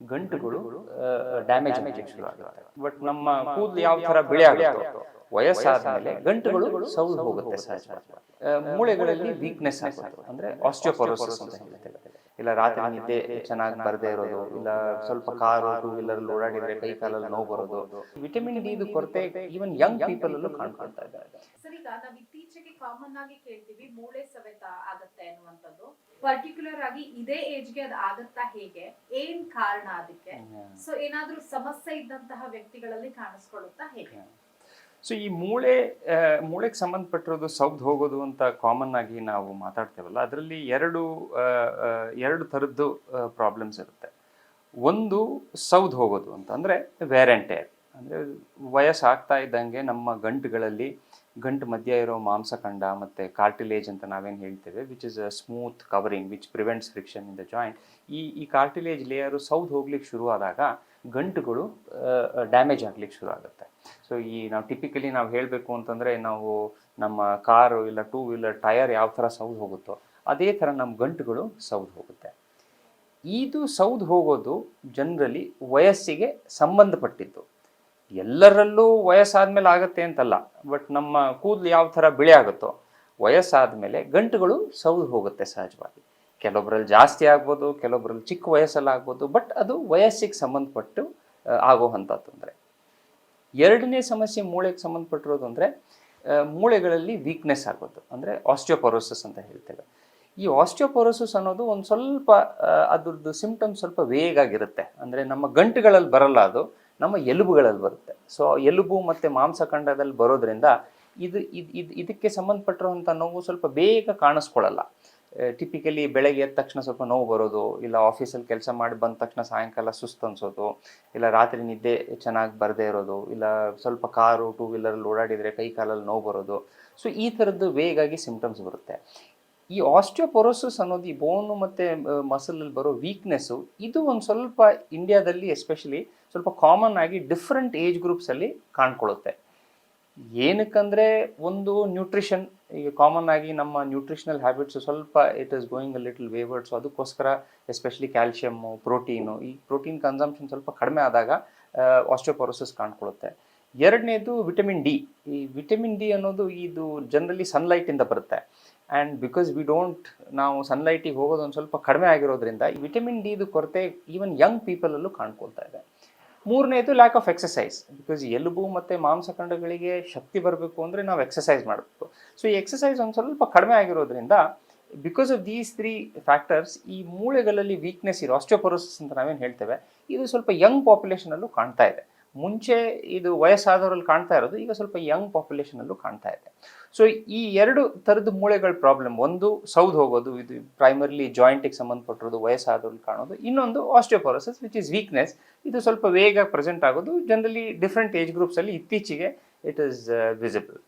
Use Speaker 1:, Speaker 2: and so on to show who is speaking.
Speaker 1: ಗಂಟುಗಳು damage but ನಮ್ಮ ಕೂದಲು ಯಾವ ತರ ಬಿಳಿ ಆಗುತ್ತೋ ವಯಸ್ಸಾದ್ಮೇಲೆ ಗಂಟುಗಳು ಸೌದು ಹೋಗುತ್ತೆ ಸಹಜ ಮೂಳೆಗಳಲ್ಲಿ ವೀಕ್ನೆಸ್ ಆಗುತ್ತೆ ಅಂದ್ರೆ ಆಸ್ಟಿಯೋಪೊರೋಸಿಸ್ ಅಂತ ಹೇಳ್ತೇವೆ. ಇಲ್ಲ ರಾತ್ರಿ ನಿದ್ದೆ ಚೆನ್ನಾಗಿ ಬರದೇ ಇರೋದು ಇಲ್ಲ ಸ್ವಲ್ಪ ಕಾರು ಟೂ ವೀಲರ್ ಓಡಾಡಿದ್ರೆ ಕೈ ಕಾಲಲ್ಲಿ ನೋವು ಬರೋದು. ವಿಟಮಿನ್ ಡಿ ಇದು ಕೊರತೆ ಈವನ್ ಯಂಗ್ ಪೀಪಲ್ ಅಲ್ಲೂ ಕಾಣ್ಕೊಳ್ತಾ ಇದ್ದಾರೆ.
Speaker 2: ಇತ್ತೀಚೆಗೆ ಕಾಮನ್ ಆಗಿ ಕೇಳ್ತೀವಿ ಮೂಳೆ ಸವೆತ ಆಗತ್ತೆ ಅನ್ನುವಂಥದ್ದು. ಪರ್ಟಿಕ್ಯುಲರ್ ಆಗಿ ಇದೇ ಏಜ್ಗೆ ಅದು ಆಗತ್ತಾ ಹೇಗೆ? ಏನ್ ಕಾರಣ ಅದಕ್ಕೆ? ಸೊ ಏನಾದ್ರೂ ಸಮಸ್ಯೆ ಇದ್ದಂತಹ ವ್ಯಕ್ತಿಗಳಲ್ಲಿ ಕಾಣಿಸ್ಕೊಳ್ಳುತ್ತಾ ಹೇಗೆ?
Speaker 1: ಸೊ ಈ ಮೂಳೆ ಮೂಳೆಗೆ ಸಂಬಂಧಪಟ್ಟಿರೋದು ಸೌದ್ ಹೋಗೋದು ಅಂತ ಕಾಮನ್ ಆಗಿ ನಾವು ಮಾತಾಡ್ತೇವಲ್ಲ ಅದರಲ್ಲಿ ಎರಡು ಎರಡು ಥರದ್ದು ಪ್ರಾಬ್ಲಮ್ಸ್ ಇರುತ್ತೆ. ಒಂದು ಸೌದ್ ಹೋಗೋದು ಅಂತ ಅಂದರೆ ವೇರ್ ಆ್ಯಂಡ್ ಟೇರ್ ಅಂದರೆ ವಯಸ್ಸಾಗ್ತಾ ಇದ್ದಂಗೆ ನಮ್ಮ ಗಂಟುಗಳಲ್ಲಿ ಗಂಟು ಮಧ್ಯ ಇರೋ ಮಾಂಸಖಂಡ ಮತ್ತು ಕಾರ್ಟಿಲೇಜ್ ಅಂತ ನಾವೇನು ಹೇಳ್ತೇವೆ which is a smooth covering which prevents friction in the joint ಈ ಈ ಕಾರ್ಟಿಲೇಜ್ ಲೇಯರು ಸೌದು ಹೋಗ್ಲಿಕ್ಕೆ ಶುರು ಆದಾಗ ಗಂಟುಗಳು ಡ್ಯಾಮೇಜ್ ಆಗ್ಲಿಕ್ಕೆ ಶುರು ಆಗುತ್ತೆ ಸೊ ಈ ನಾವು ಟಿಪಿಕಲಿ ನಾವು ಹೇಳಬೇಕು ಅಂತಂದರೆ ನಾವು ನಮ್ಮ ಕಾರು ಇಲ್ಲ ಟೂ ವೀಲರ್ ಟಯರ್ ಯಾವ ಥರ ಸೌದು ಹೋಗುತ್ತೋ ಅದೇ ಥರ ನಮ್ಮ ಗಂಟುಗಳು ಸೌದು ಹೋಗುತ್ತೆ. ಇದು ಸೌದು ಹೋಗೋದು ಜನರಲಿ ವಯಸ್ಸಿಗೆ ಸಂಬಂಧಪಟ್ಟಿದ್ದು. ಎಲ್ಲರಲ್ಲೂ ವಯಸ್ಸಾದ್ಮೇಲೆ ಆಗುತ್ತೆ ಅಂತಲ್ಲ, ಬಟ್ ನಮ್ಮ ಕೂದಲು ಯಾವ ಥರ ಬಿಳಿ ಆಗುತ್ತೋ ವಯಸ್ಸಾದ್ಮೇಲೆ ಗಂಟುಗಳು ಸೌದು ಹೋಗುತ್ತೆ ಸಹಜವಾಗಿ. ಕೆಲವೊಬ್ಬರಲ್ಲಿ ಜಾಸ್ತಿ ಆಗ್ಬೋದು ಕೆಲವೊಬ್ಬರಲ್ಲಿ ಚಿಕ್ಕ ವಯಸ್ಸಲ್ಲಿ ಆಗ್ಬೋದು, ಬಟ್ ಅದು ವಯಸ್ಸಿಗೆ ಸಂಬಂಧಪಟ್ಟು ಆಗೋವಂಥ ತೊಂದರೆ. ಎರಡನೇ ಸಮಸ್ಯೆ ಮೂಳೆಗೆ ಸಂಬಂಧಪಟ್ಟಿರೋದು ಅಂದರೆ ಮೂಳೆಗಳಲ್ಲಿ ವೀಕ್ನೆಸ್ ಆಗೋದು, ಅಂದರೆ ಆಸ್ಟಿಯೋಪೊರೋಸಿಸ್ ಅಂತ ಹೇಳ್ತೇವೆ. ಈ ಆಸ್ಟಿಯೋಪೊರೋಸಿಸ್ ಅನ್ನೋದು ಒಂದು ಸ್ವಲ್ಪ ಅದ್ರದ್ದು ಸಿಂಪ್ಟಮ್ಸ್ ಸ್ವಲ್ಪ ವೇಗಾಗಿರುತ್ತೆ. ಅಂದರೆ ನಮ್ಮ ಗಂಟುಗಳಲ್ಲಿ ಬರಲ್ಲ ಅದು ನಮ್ಮ ಎಲುಬುಗಳಲ್ಲಿ ಬರುತ್ತೆ. ಸೊ ಎಲುಬು ಮತ್ತು ಮಾಂಸಖಂಡದಲ್ಲಿ ಬರೋದ್ರಿಂದ ಇದು ಇದು ಇದು, ಇದಕ್ಕೆ ಸಂಬಂಧಪಟ್ಟಿರುವಂಥ ನೋವು ಸ್ವಲ್ಪ ಬೇಗ ಕಾಣಿಸ್ಕೊಳ್ಳಲ್ಲ. ಟಿಪಿಕಲಿ ಬೆಳಗ್ಗೆ ಎದ್ದ ತಕ್ಷಣ ಸ್ವಲ್ಪ ನೋವು ಬರೋದು, ಇಲ್ಲ ಆಫೀಸಲ್ಲಿ ಕೆಲಸ ಮಾಡಿ ಬಂದ ತಕ್ಷಣ ಸಾಯಂಕಾಲ ಸುಸ್ತು ಅನಿಸೋದು, ಇಲ್ಲ ರಾತ್ರಿ ನಿದ್ದೆ ಚೆನ್ನಾಗಿ ಬರದೇ ಇರೋದು, ಇಲ್ಲ ಸ್ವಲ್ಪ ಕಾರು ಟೂ ವೀಲರಲ್ಲಿ ಓಡಾಡಿದರೆ ಕೈ ಕಾಲಲ್ಲಿ ನೋವು ಬರೋದು. ಸೊ ಈ ಥರದ್ದು ವೇಗಾಗಿ ಸಿಂಪ್ಟಮ್ಸ್ ಬರುತ್ತೆ. ಈ ಆಸ್ಟಿಯೋಪೊರೋಸಿಸ್ ಅನ್ನೋದು ಈ ಬೋನು ಮತ್ತು ಮಸಲಲ್ಲಿ ಬರೋ ವೀಕ್ನೆಸ್ಸು ಇದು ಒಂದು ಸ್ವಲ್ಪ ಇಂಡಿಯಾದಲ್ಲಿ ಎಸ್ಪೆಷಲಿ ಸ್ವಲ್ಪ ಕಾಮನ್ ಆಗಿ ಡಿಫ್ರೆಂಟ್ ಏಜ್ ಗ್ರೂಪ್ಸಲ್ಲಿ ಕಾಣ್ಕೊಳ್ಳುತ್ತೆ ಏನಕ್ಕಂದರೆ ಒಂದು ನ್ಯೂಟ್ರಿಷನ್ ಈಗ ಕಾಮನ್ ಆಗಿ ನಮ್ಮ ನ್ಯೂಟ್ರಿಷನಲ್ ಹ್ಯಾಬಿಟ್ಸ್ ಸ್ವಲ್ಪ it is going a little wayward so ಅದಕ್ಕೋಸ್ಕರ ಎಸ್ಪೆಷಲಿ ಕ್ಯಾಲ್ಶಿಯಮ್ಮು ಪ್ರೋಟೀನು ಈ ಪ್ರೋಟೀನ್ ಕನ್ಸಂಪ್ಷನ್ ಸ್ವಲ್ಪ ಕಡಿಮೆ ಆದಾಗ ಆಸ್ಟಿಯೋಪೊರೋಸಿಸ್ ಕಾಣ್ಕೊಳ್ಳುತ್ತೆ ಎರಡನೇದು ವಿಟಮಿನ್ ಡಿ. ಈ ವಿಟಮಿನ್ ಡಿ ಅನ್ನೋದು ಇದು ಜನರಲಿ ಸನ್ಲೈಟಿಂದ ಬರುತ್ತೆ. ಆ್ಯಂಡ್ ಬಿಕಾಸ್ ವಿ ಡೋಂಟ್ ನಾವು ಸನ್ಲೈಟಿಗೆ ಹೋಗೋದು ಒಂದು ಸ್ವಲ್ಪ ಕಡಿಮೆ ಆಗಿರೋದ್ರಿಂದ ಈ ವಿಟಮಿನ್ ಡಿದು ಕೊರತೆ ಈವನ್ ಯಂಗ್ ಪೀಪಲಲ್ಲೂ ಕಾಣ್ಕೊಳ್ತಾ ಇದೆ. ಮೂರನೇದು ಲ್ಯಾಕ್ ಆಫ್ ಎಕ್ಸಸೈಸ್ ಬಿಕಾಸ್ ಎಲುಬು ಮತ್ತು ಮಾಂಸಖಂಡಗಳಿಗೆ ಶಕ್ತಿ ಬರಬೇಕು ಅಂದರೆ ನಾವು ಎಕ್ಸಸೈಸ್ ಮಾಡಬೇಕು. ಸೊ ಈ ಎಕ್ಸಸೈಸ್ ಒಂದು ಸ್ವಲ್ಪ ಕಡಿಮೆ ಆಗಿರೋದ್ರಿಂದ because of these three factors ಈ ಮೂಳೆಗಳಲ್ಲಿ ವೀಕ್ನೆಸ್ ಇರೋ ಆಸ್ಟ್ರೋಪೊರೋಸಿಸ್ ಅಂತ ನಾವೇನು ಹೇಳ್ತೇವೆ, ಇದು ಸ್ವಲ್ಪ ಯಂಗ್ ಪಾಪ್ಯುಲೇಷನಲ್ಲೂ ಕಾಣ್ತಾ ಇದೆ. ಮುಂಚೆ ಇದು ವಯಸ್ಸಾದವರಲ್ಲಿ ಕಾಣ್ತಾ ಇರೋದು, ಈಗ ಸ್ವಲ್ಪ ಯಂಗ್ ಪಾಪ್ಯುಲೇಷನಲ್ಲೂ ಕಾಣ್ತಾ ಇದೆ. ಸೊ ಈ ಎರಡು ಥರದ ಮೂಳೆಗಳ ಪ್ರಾಬ್ಲಮ್ ಒಂದು ಸೌದ್ ಹೋಗೋದು, ಇದು ಪ್ರೈಮರ್ಲಿ ಜಾಯಿಂಟಿಗೆ ಸಂಬಂಧಪಟ್ಟಿರೋದು, ವಯಸ್ಸಾದವ್ರಲ್ಲಿ ಕಾಣೋದು, ಇನ್ನೊಂದು ಆಸ್ಟಿಯೋಪೊರೋಸಿಸ್ ವಿಚ್ ಇಸ್ ವೀಕ್ನೆಸ್ ಇದು ಸ್ವಲ್ಪ ವೇಗ ಪ್ರೆಸೆಂಟ್ ಆಗೋದು ಜನರಲಿ ಡಿಫ್ರೆಂಟ್ ಏಜ್ ಗ್ರೂಪ್ಸಲ್ಲಿ ಇತ್ತೀಚೆಗೆ ಇಟ್ ಈಸ್ ವಿಸಿಬಲ್